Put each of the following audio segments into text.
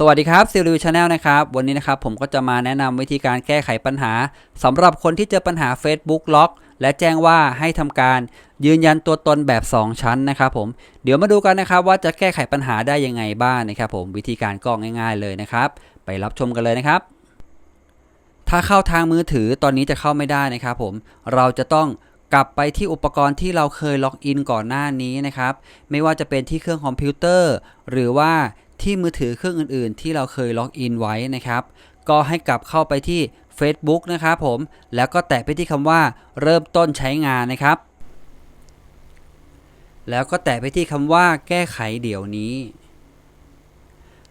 สวัสดีครับซิลิวชาแนลนะครับ วันนี้นะครับผมก็จะมาแนะนำวิธีการแก้ไขปัญหาสำหรับคนที่เจอปัญหา Facebook ล็อก และแจ้งว่าให้ทำการยืนยันตัวตนแบบ 2 ชั้นนะครับผมเดี๋ยวมาดูกันนะครับว่าจะแก้ไขปัญหาได้ยังไงบ้างนะครับผมวิธีการก็ง่าย ๆเลยนะครับ ไปรับชมกันเลยนะครับ ถ้าเข้าทางมือถือตอนนี้จะเข้าไม่ได้นะครับผมเราจะต้องกลับไปที่อุปกรณ์ที่เราเคยล็อกอินก่อนหน้านี้นะครับ ไม่ว่าจะเป็นที่เครื่องคอมพิวเตอร์ หรือว่า ที่มือถือเครื่องอื่นๆ ที่เราเคยล็อกอินไว้นะครับ ก็ให้กลับเข้าไปที่ Facebook นะครับผม แล้วก็แตะไปที่คำว่าเริ่มต้นใช้งานนะครับ แล้วก็แตะไปที่คำว่าแก้ไขเดี๋ยวนี้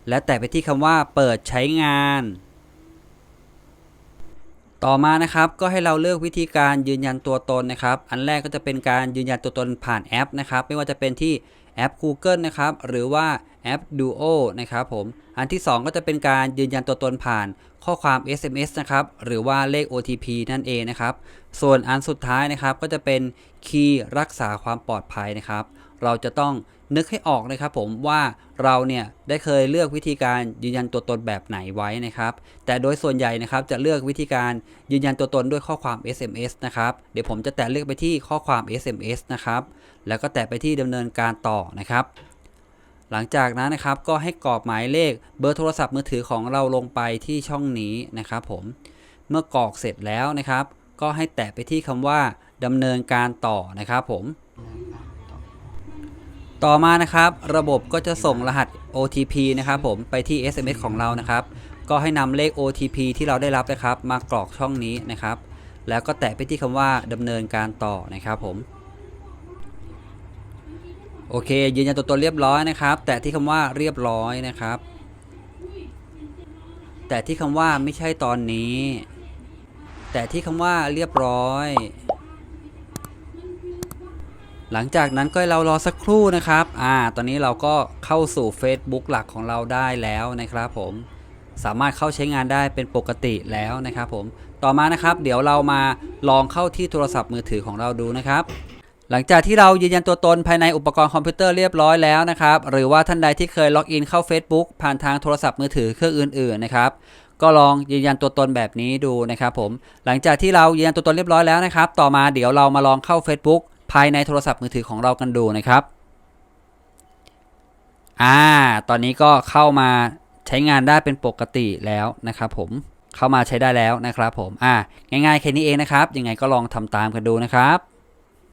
และแตะไปที่คำว่าเปิดใช้งาน ต่อมานะครับก็ให้เราเลือกวิธีการยืนยันตัวตนนะครับ อันแรกก็จะเป็นการยืนยันตัวตนผ่านแอปนะครับ ไม่ว่าจะเป็นที่แอป Google นะครับ หรือว่า แอป Duo นะครับผม อันที่ 2 ก็จะเป็นการยืนยันตัวตนผ่านข้อความ SMS นะครับ หรือว่าเลข OTP นั่นเองนะครับ ส่วนอันสุดท้ายนะครับก็จะเป็นคีย์รักษาความปลอดภัยนะครับ เราจะต้องนึกให้ออกนะครับผมว่าเราเนี่ยได้เคยเลือกวิธีการยืนยันตัวตนแบบไหนไว้นะครับ แต่โดยส่วนใหญ่นะครับจะเลือกวิธีการยืนยันตัวตนด้วยข้อความ SMS นะครับ เดี๋ยวผมจะแตะเลือกไปที่ข้อความ SMS นะครับ แล้วก็แตะไปที่ดำเนินการต่อนะครับ หลังจากนั้นนะครับก็ให้กรอกหมายเลขเบอร์โทรศัพท์มือถือของเราลงไปที่ช่องนี้นะครับผมเมื่อกรอกเสร็จแล้วนะครับ ก็ให้แตะไปที่คำว่าดำเนินการต่อนะครับผม ต่อมานะครับ ระบบก็จะส่งรหัส OTP นะครับผมไปที่ SMS ของเรานะครับ ก็ให้นำเลข OTP ที่เราได้รับนะครับ มากรอกช่องนี้นะครับ แล้วก็แตะไปที่คำว่าดำเนินการต่อนะครับผม โอเค ยืนยันตัวตนเรียบร้อยนะครับ แตะที่คำว่าเรียบร้อยนะครับ แตะที่คำว่าไม่ใช่ตอนนี้ แตะที่คำว่าเรียบร้อย หลังจากนั้นก็เรารอสักครู่นะครับ อ่า ตอนนี้เราก็เข้าสู่ Facebook หลักของเราได้แล้วนะครับผมสามารถเข้าใช้งานได้เป็นปกติแล้วนะครับผม ต่อมานะครับ เดี๋ยวเรามาลองเข้าที่โทรศัพท์มือถือของเราดูนะครับ หลังจากที่เรายืนยันตัวตนภายในอุปกรณ์คอมพิวเตอร์เรียบร้อยแล้วนะครับ หรือว่าท่านใดที่เคยล็อกอินเข้า Facebook ผ่านทางโทรศัพท์มือถือเครื่องอื่นๆนะครับก็ลองยืนยันตัวตนแบบนี้ดูนะครับผม หลังจากที่เรายืนยันตัวตนเรียบร้อยแล้วนะครับ ต่อมาเดี๋ยวเรามาลองเข้า Facebook ภายในโทรศัพท์มือถือของเรากันดูนะครับ อ่า ตอนนี้ก็เข้ามาใช้งานได้เป็นปกติแล้วนะครับผม เข้ามาใช้ได้แล้วนะครับผม อ่า ง่ายๆแค่นี้เองนะครับ ยังไงก็ลองทำตามกันดูนะครับ